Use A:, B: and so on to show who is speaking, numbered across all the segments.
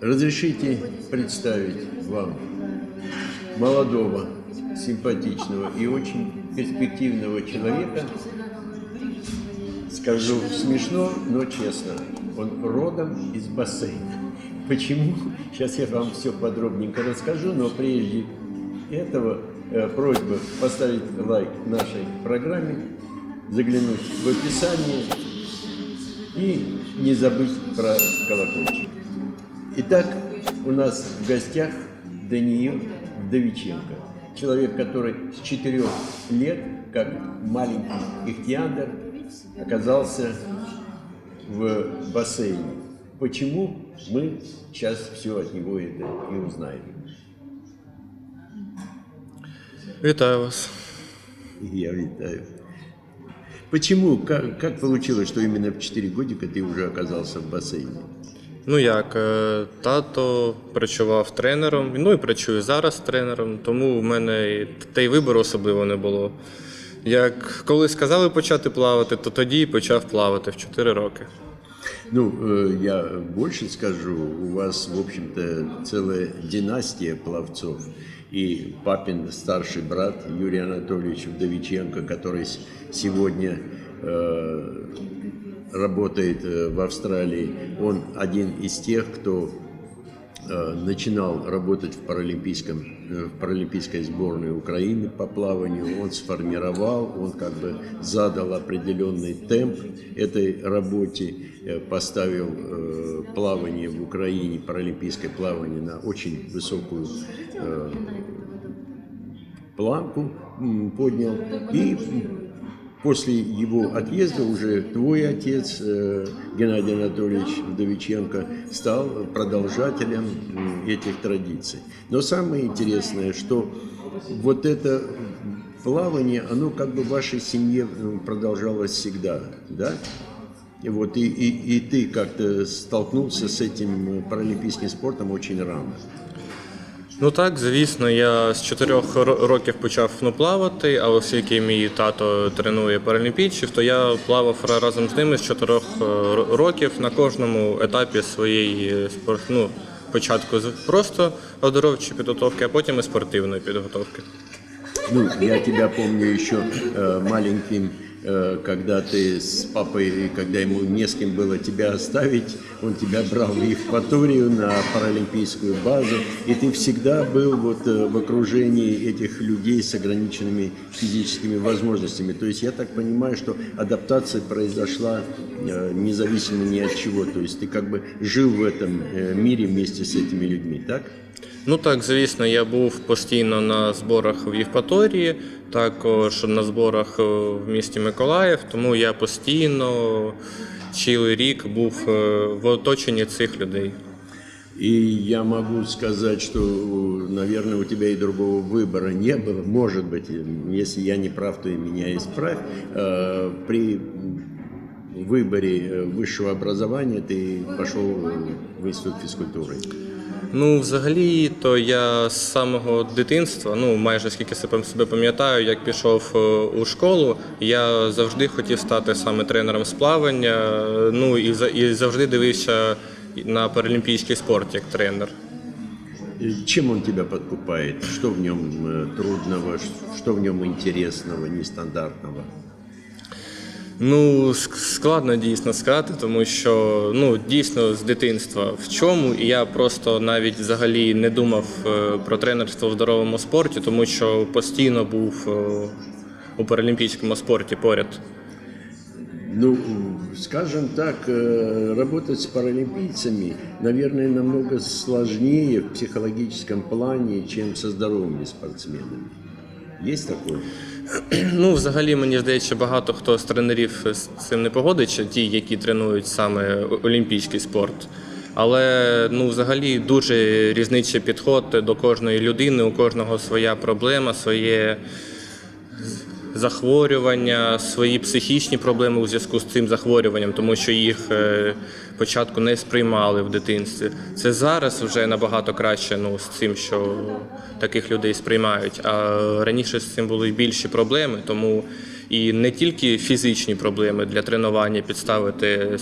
A: Разрешите представить вам молодого, симпатичного и очень перспективного человека. Скажу смешно, но честно. Он родом из бассейна. Почему? Сейчас я вам все подробненько расскажу, но прежде этого э, просьба поставить лайк нашей программе, заглянуть в описание и не забыть про колокольчик. Итак, у нас в гостях Даниил Вдовиченко. Человек, который с четырех лет, как маленький ихтиандр, оказался в бассейне. Почему? Мы сейчас все от него это и узнаем.
B: Вітаю вас.
A: Я витаю. Почему? Как, как получилось, что именно в 4 годика ты уже оказался в бассейне?
B: Ну як, е, тато працював тренером, ну і працює зараз тренером, тому в мене і та й вибору особливо не було. Як коли сказали почати плавати, то тоді і почав плавати в 4 роки.
A: Ну, э, я больше скажу, у вас, в общем-то, целая династия пловцов. И папин старший брат Юрий Анатольевич Вдовиченко, который с- сегодня э, работает э, в Австралии, он один из тех, кто э, начинал работать в, паралимпийском, э, в паралимпийской сборной Украины по плаванию, он сформировал, он как бы задал определенный темп этой работе, поставил плавание в Украине, паралимпийское плавание на очень высокую планку поднял. И после его отъезда уже твой отец, э, Геннадий Анатольевич Вдовиченко, стал продолжателем этих традиций. Но самое интересное, что вот это плавание, оно как бы в вашей семье продолжалось всегда, да? И вот и, и, и ты как-то столкнулся с этим э, паралимпийским спортом очень рано.
B: Ну так, звісно, я з 4 ро- років почав ну, плавати, а оскільки мій тато тренує паралімпійців, то я плавав разом з ними з 4 ро- років на кожному етапі своєї спорт, ну, початку просто оздоровчої підготовки, а потім і спортивної підготовки.
A: Ну, я тебя помню еще э, маленьким, когда ты с папой, когда ему не с кем было тебя оставить, он тебя брал в Евпаторию на паралимпийскую базу, и ты всегда был вот э, в окружении этих людей с ограниченными физическими возможностями. То есть я так понимаю, что адаптация произошла э, независимо ни от чего. То есть ты как бы жил в этом э, мире вместе с этими людьми, так?
B: Ну так, звісно, я був постійно на зборах в Євпаторії, також на зборах е, в місті Миколаїв, тому я постійно цілий рік був е, в оточенні цих людей.
A: И я могу сказать, что, наверное, у тебя и другого выбора не было. Может быть, если я не прав, то и меня исправь. Э, При выборе э, высшего образования ты пошел в институт физкультуры.
B: Ну, взагалі, то я з самого дитинства, ну майже скільки себе пам'ятаю, як пішов е, у школу, я завжди хотів стати саме тренером з плавання. е, Ну і і завжди дивився на паралімпійський спорт як тренер.
A: Чем он тебя подкупает? Что в нем э, трудного, что в нем интересного, нестандартного?
B: Ну, складно дійсно сказати, тому що ну дійсно з дитинства в чому, і я просто навіть взагалі не думав е, про тренерство в здоровому спорті, тому що постійно був е, у паралімпійському спорті поряд.
A: Ну, скажем так, э, работать с паралимпийцами, наверное, намного сложнее в психологическом плане, чем со здоровыми спортсменами. Есть такої?
B: Ну, взагалі, мені здається, багато хто з тренерів з цим не погодиться, ті, які тренують саме олімпійський спорт. Але ну, взагалі дуже різниця підход до кожної людини, у кожного своя проблема, своє захворювання, свої психічні проблеми у зв'язку з цим захворюванням, тому що їх е, спочатку не сприймали в дитинстві. Це зараз вже набагато краще ну, з цим, що таких людей сприймають. А раніше з цим були більші проблеми, тому І не тільки фізичні проблеми для тренування підставити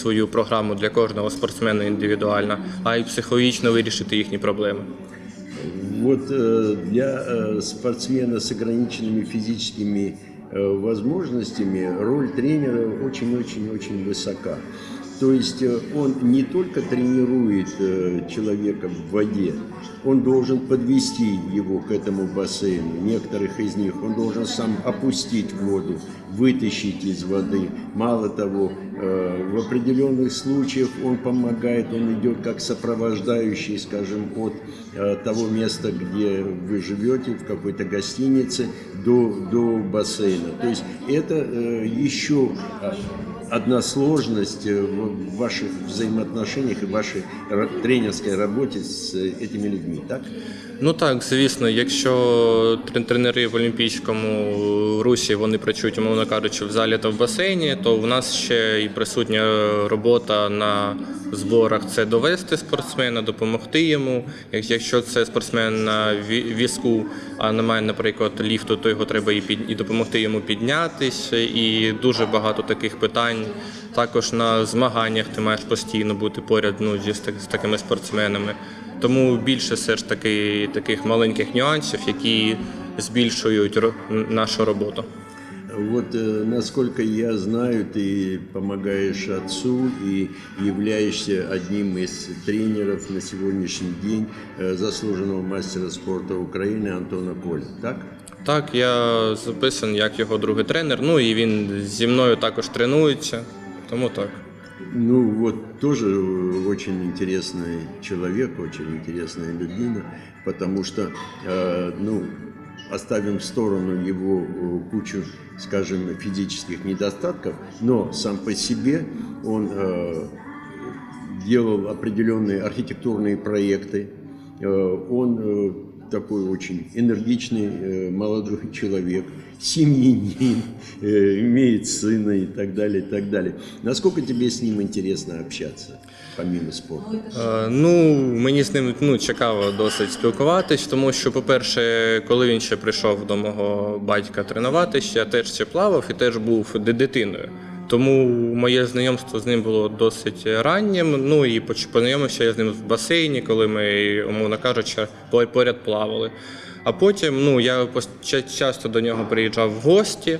B: свою програму для кожного спортсмена індивідуально, а й психологічно вирішити їхні проблеми
A: Вот э, для э, спортсмена с ограниченными физическими э, возможностями роль тренера очень-очень-очень высока. То есть э, он не только тренирует э, человека в воде, он должен подвести его к этому бассейну. Некоторых из них он должен сам опустить в воду, вытащить из воды. Мало того, э, в определенных случаях он помогает, он идет как сопровождающий, скажем, от того места, где вы живете, в какой-то гостинице, до, до бассейна. То есть это еще э, одна сложность э, в в ваших взаимоотношениях и вашей ра- тренерской работе с э, этими людьми, так?
B: Ну так, звісно, якщо трен- тренери в Олімпійському русі вони працюють, умовно кажучи, в залі та в басейні, то в нас ще і присутня робота на зборах це довести спортсмена, допомогти йому. Якщо це спортсмен на ві- візку, а немає, наприклад, ліфту, то його треба і, під, і допомогти йому піднятися. І дуже багато таких питань. Також на змаганнях ти маєш постійно бути поряд ну, зі, з такими спортсменами. Тому більше все ж таки таких маленьких нюансів, які збільшують нашу роботу.
A: Вот э, насколько я знаю, ты помогаешь отцу и являешься одним из тренеров на сегодняшний день э, заслуженного мастера спорта Украины Антона Коля, так?
B: Так, я записаний як його другий тренер. Ну і він зі мною також тренується. Тому так.
A: Ну вот тоже э, очень интересный человек, очень интересная людина, потому что, э, ну, оставим в сторону его э, кучу, скажем, физических недостатков, но сам по себе он э, делал определенные архитектурные проекты, Э, он э, такой очень энергичный э, молодой человек, семьянин, э, имеет сына и так далее, и так далее. Насколько тебе с ним интересно общаться, помимо спорта?
B: Е, Ну, мені з ним ну, цікаво досить спілкуватись, тому що, по-перше, коли він ще прийшов до мого батька тренуватися, я теж ще плавав і теж був дитиною. Тому моє знайомство з ним було досить раннім. Ну і познайомився я з ним в басейні, коли ми, умовно кажучи, по- поряд плавали. А потім ну, я часто до нього приїжджав в гості.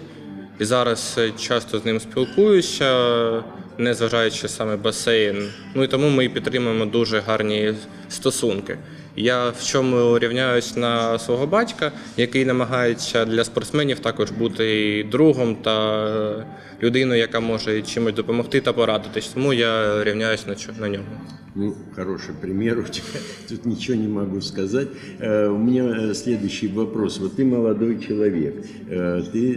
B: І зараз часто з ним спілкуюся, незважаючи саме басейн. Ну і тому ми підтримуємо дуже гарні стосунки. Я в чому рівняюсь на свого батька, який намагається для спортсменів також бути і другом та е, людиною, яка може чимось допомогти та порадитись. Тому я рівняюсь на чо- на нього.
A: Ну, хороший пример у тебя. Тут ничего не могу сказать. Э, У меня э, следующий вопрос. Вот ты молодой человек. Э, Ты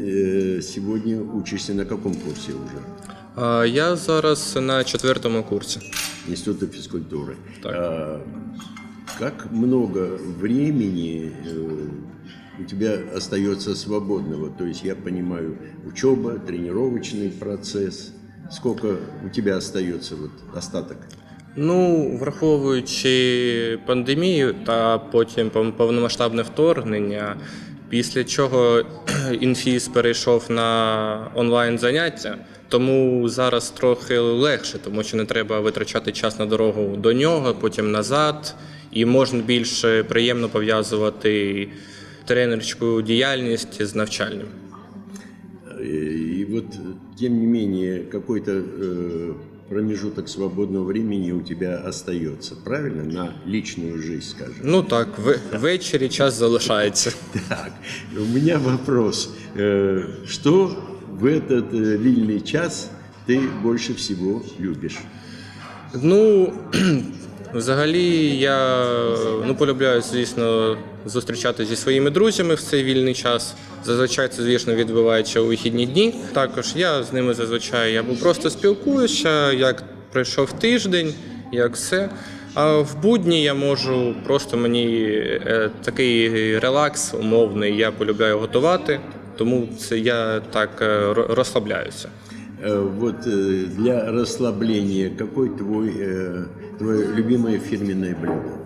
A: э, сегодня учишься на каком курсе уже?
B: А Я зараз на четвертому курсі.
A: Института физкультуры.
B: Так.
A: Как много времени э, у тебя остается свободного? То есть я понимаю, учеба, тренировочный процесс. Сколько у тебя остается вот остаток?
B: Ну, враховуючи пандемію та потім повномасштабне вторгнення, після чого інфіз перейшов на онлайн заняття, тому зараз трохи легше, тому що не треба витрачати час на дорогу до нього, потім назад, і можна більш приємно пов'язувати тренерську діяльність з навчальним.
A: Э, И вот, тем не менее, какой-то э, промежуток свободного времени у тебя остается, правильно? На личную жизнь, скажем.
B: Ну так, в- ввечері час залишається.
A: Так, у меня вопрос. Э, Что в этот э, вильный час ты больше всего любишь?
B: Ну, взагалі, я ну, полюбляю, звісно, зустрічатися зі своїми друзями в цей вільний час. Зазвичай це, звісно, відбувається у вихідні дні. Також я з ними зазвичай або просто спілкуюся, як пройшов тиждень, як все. А в будні я можу просто мені е, такий релакс умовний. Я полюбляю готувати, тому це я так е, розслабляюся.
A: Э, Вот э, для расслабления какой твой, э, твое любимое фирменное блюдо?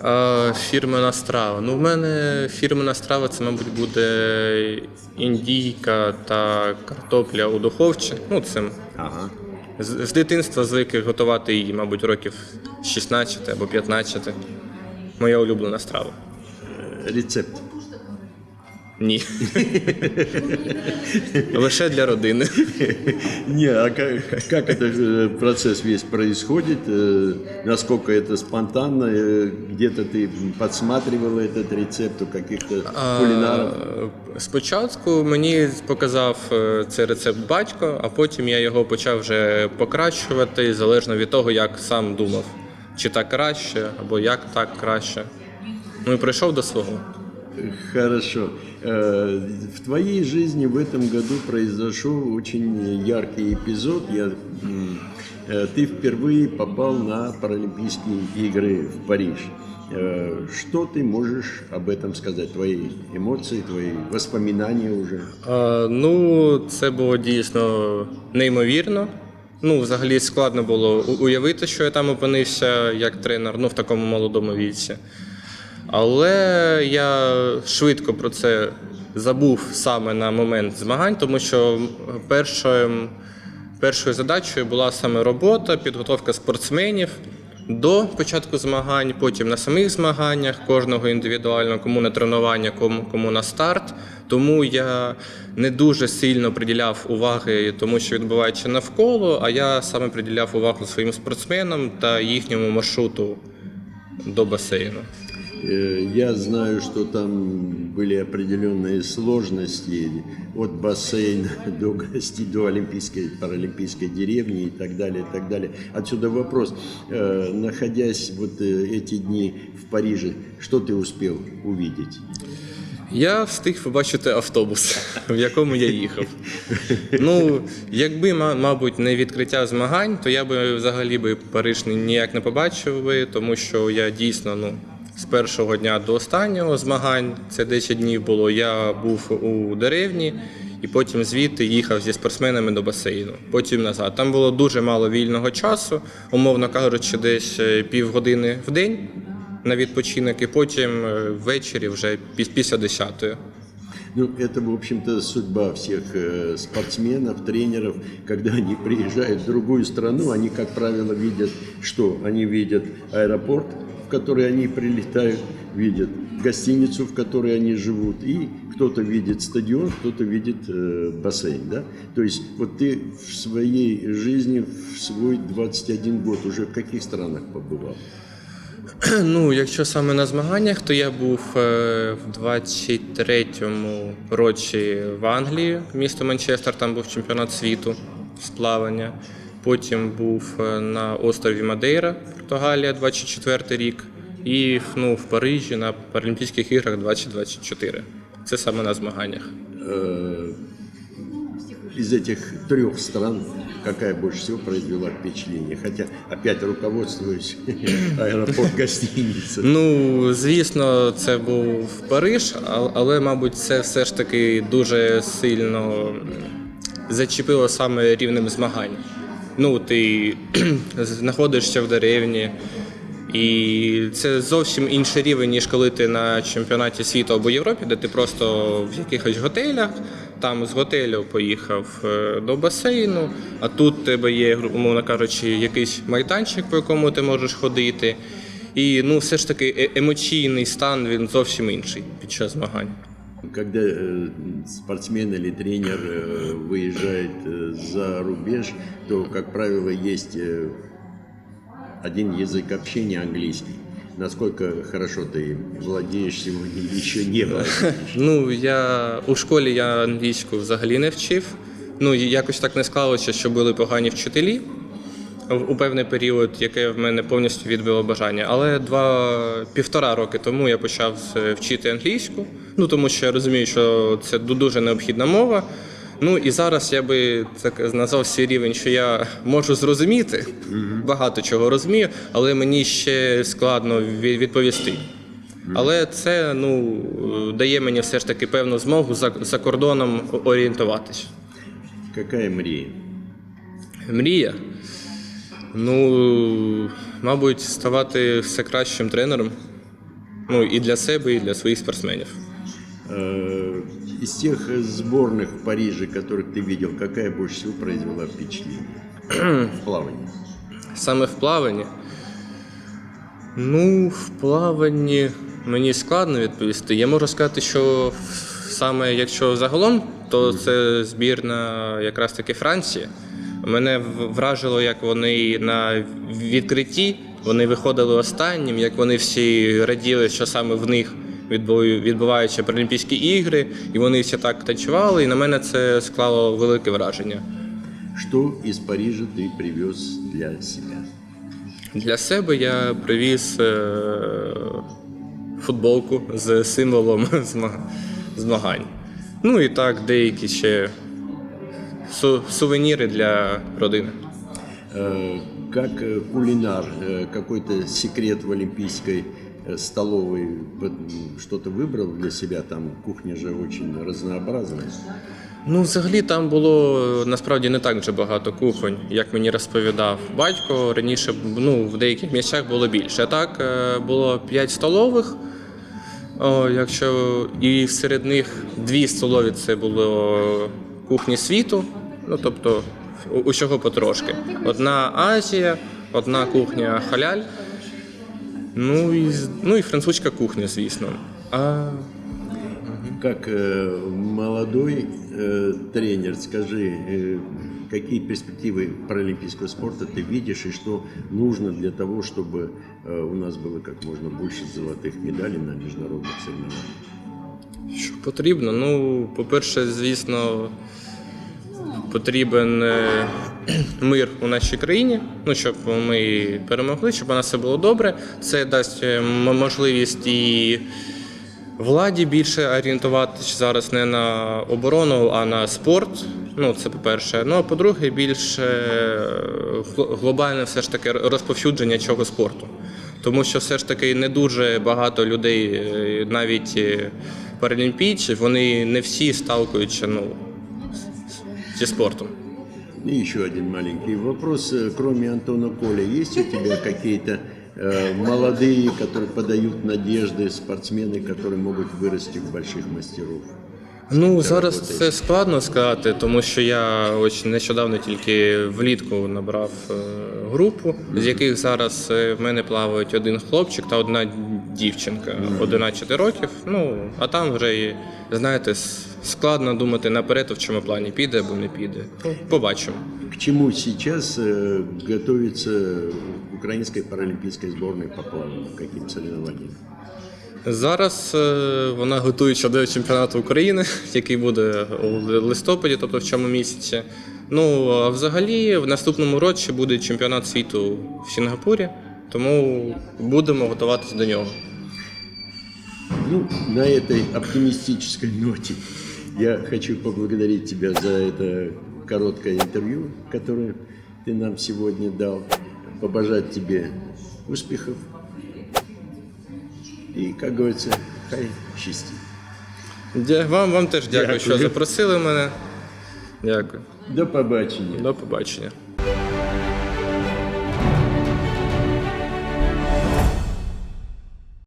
B: А, фірмена страва. Ну, в мене фірмена страва це, мабуть, буде індійка та картопля у духовці. Ну, це
A: Ага.
B: з, з дитинства звик готувати її, мабуть, років 16 або 15. Моя улюблена страва.
A: Рецепт.
B: Ні. Лише для родини.
A: Не, а как, как этот э, процесс весь происходит? Э, Насколько это спонтанно? Э, Где-то ты подсматривал этот рецепт у каких-то кулинаров?
B: А, Спочатку мені показав е, цей рецепт батько, а потім я його почав вже покращувати залежно від того, як сам думав. Чи так краще, або як так краще. Ну і прийшов до свого.
A: Хорошо. Э, В твоей жизни в этом году произошел очень яркий эпизод. Я, м, э, ты впервые попал на Паралимпийские игры в Париж. Э, Что ты можешь об этом сказать? Твои эмоции, твои воспоминания уже?
B: А, ну, це було дійсно неймовірно. Ну, взагалі складно було у- уявити, що я там опинився як тренер, ну, в такому молодому віці. Але я швидко про це забув саме на момент змагань, тому що першою, першою задачею була саме робота, підготовка спортсменів до початку змагань, потім на самих змаганнях, кожного індивідуально, кому на тренування, кому, кому на старт. Тому я не дуже сильно приділяв уваги тому, що відбувається навколо, а я саме приділяв увагу своїм спортсменам та їхньому маршруту до басейну.
A: Э, Я знаю, что там были определенные сложности от бассейна до гостей, до Олимпийской, Паралимпийской деревни и так далее, и так далее. Отсюда вопрос. Э, Находясь вот э, эти дни в Париже, что ты успел увидеть?
B: Я встиг побачити автобус, в якому я їхав. Ну, якби, ма- мабуть, не відкриття змагань, то я би взагалі би Париж ні- ніяк не побачив би, тому що я дійсно ну, з першого дня до останнього змагань, це 10 днів було, я був у деревні і потім звідти їхав зі спортсменами до басейну, потім назад. Там було дуже мало вільного часу, умовно кажучи, десь е, півгодини в день на відпочинок, і потім е, ввечері вже піс- після 10-ї.
A: Ну, это, в общем-то, судьба всех э, спортсменов, тренеров. Когда они приезжают в другую страну, они, как правило, видят, что? Они видят аэропорт, в который они прилетают, видят гостиницу, в которой они живут, и кто-то видит стадион, кто-то видит э, бассейн, да? То есть вот ты в своей жизни, в свой 21 год уже в каких странах побывал?
B: Ну, якщо саме на змаганнях, то я був е, в 23-му році в Англії, місто Манчестер, там був чемпіонат світу з плавання. Потім був е, на острові Мадейра, Португалія, 24 рік, і ну, в Парижі на Паралімпійських іграх 2024. Це саме на змаганнях.
A: Э, из этих трех стран какая больше всего произвела впечатление? Хотя опять руководствуюсь аэропорт, гостиница.
B: Ну, звісно, це був Париж, а- але, мабуть, це все ж таки дуже сильно зачепило саме рівнем змагань. Ну, ти знаходишся в деревні, і це зовсім інший рівень, ніж коли ти на чемпіонаті світу або Європі, де ти просто в якихось готелях, там з готелю поїхав е, до басейну, а тут в тебе є, умовно кажучи, якийсь майданчик, по якому ти можеш ходити. І ну, все ж таки е- емоційний стан він зовсім інший під час змагань.
A: Когда э, спортсмен или тренер э, выезжает э, за рубеж, то, как правило, есть э, один язык общения английский. Насколько хорошо ты владеешь сегодня, еще не владеешь.
B: Ну, я у школі я англійську взагалі не вчив. Ну, і якось так не склалося, що були погані вчителі в- у певний період, яке в мене повністю відбило бажання. Але два півтора роки тому я почав з- вчити англійську. Ну тому що я розумію, що це дуже необхідна мова. Ну і зараз я би так назвав свій рівень, що я можу зрозуміти багато чого розумію, але мені ще складно відповісти. Але це ну, дає мені все ж таки певну змогу за, за кордоном орієнтуватись.
A: Какая мрия?
B: Мрія. Ну, мабуть, ставати все кращим тренером. Ну і для себе, і для своїх спортсменів.
A: Э, Из тех э, сборных в Париже, которых ты видел, какая больше всего произвела впечатление? В плавании.
B: Саме в плаванні. Ну, в плаванні мені складно відповісти. Я можу сказати, що в- саме якщо загалом, то це збірна якраз таки Франції. Мене в- вражило, як вони на відкритті вони виходили останнім, як вони всі раділи, що саме в них відбу- відбуваються Паралімпійські ігри, і вони всі так танцювали. І на мене це склало велике враження.
A: Что из Парижа ты привез для себя?
B: Для себе я привіз е, футболку з символом зма- змагань. Ну і так, деякі ще су- сувеніри для родини.
A: Э, Как э, кулинар, э, какой-то секрет в олимпийской э, столовой, п- м, что-то выбрал для себя? Там кухня же очень разнообразная.
B: Ну, взагалі там було е, насправді не так вже багато кухонь, як мені розповідав батько. Раніше ну, в деяких місцях було більше. Так е, було 5 столових. О, якщо і серед них дві столові це було кухні світу, ну тобто усього потрошки. Одна Азія, одна кухня халяль, ну і, з- ну і французька кухня, звісно. А
A: Как э, молодой э, тренер, скажи, э, какие перспективы паралимпийского спорта ты видишь и что нужно для того, чтобы э, у нас было как можно больше золотых медалей на международных соревнованиях?
B: Що потрібно? Ну, по-перше, звісно, потрібен е, мир у нашій країні, ну, щоб ми перемогли, щоб у нас все було добре. Це дасть е, можливість і владі більше орієнтуватися зараз не на оборону, а на спорт. Ну, це по-перше. Ну, а по-друге, більш е, глобальне все ж таки розповсюдження цього спорту. Тому що все ж таки не дуже багато людей, е, навіть паралімпійців, вони не всі сталкуються ну, зі спортом.
A: И еще один маленький вопрос. Э, Кроме Антона Коля, есть у тебя какие-то э, молодые, которые подают надежды, спортсмены, которые могут вырасти в больших мастеров?
B: Ну зараз
A: роботи.
B: це складно сказати, тому що я ось нещодавно тільки влітку набрав е, групу, з яких зараз е, в мене плавають один хлопчик та одна дівчинка 11 років. Ну а там вже і знаєте, складно думати наперед, в чому плані піде або не піде. Побачимо.
A: К чему сейчас э, готовится украинская паралимпийская сборная по плаванию? К каким соревнованиям?
B: Зараз е, вона готується до чемпіонату України, який буде у листопаді, тобто в цьому місяці. Ну а взагалі в наступному році буде чемпіонат світу в Сінгапурі, тому будемо готуватися до нього.
A: Ну, на этой оптимистической ноте я хочу поблагодарить тебя за это короткое интервью, которое ты нам сегодня дал. Побожать тебе успехов. И, как говорится, хай счастье.
B: Дя- Вам, вам теж дякую, що
A: Дякую.
B: запросили мене. Дякую.
A: До побачення.
B: До побачення.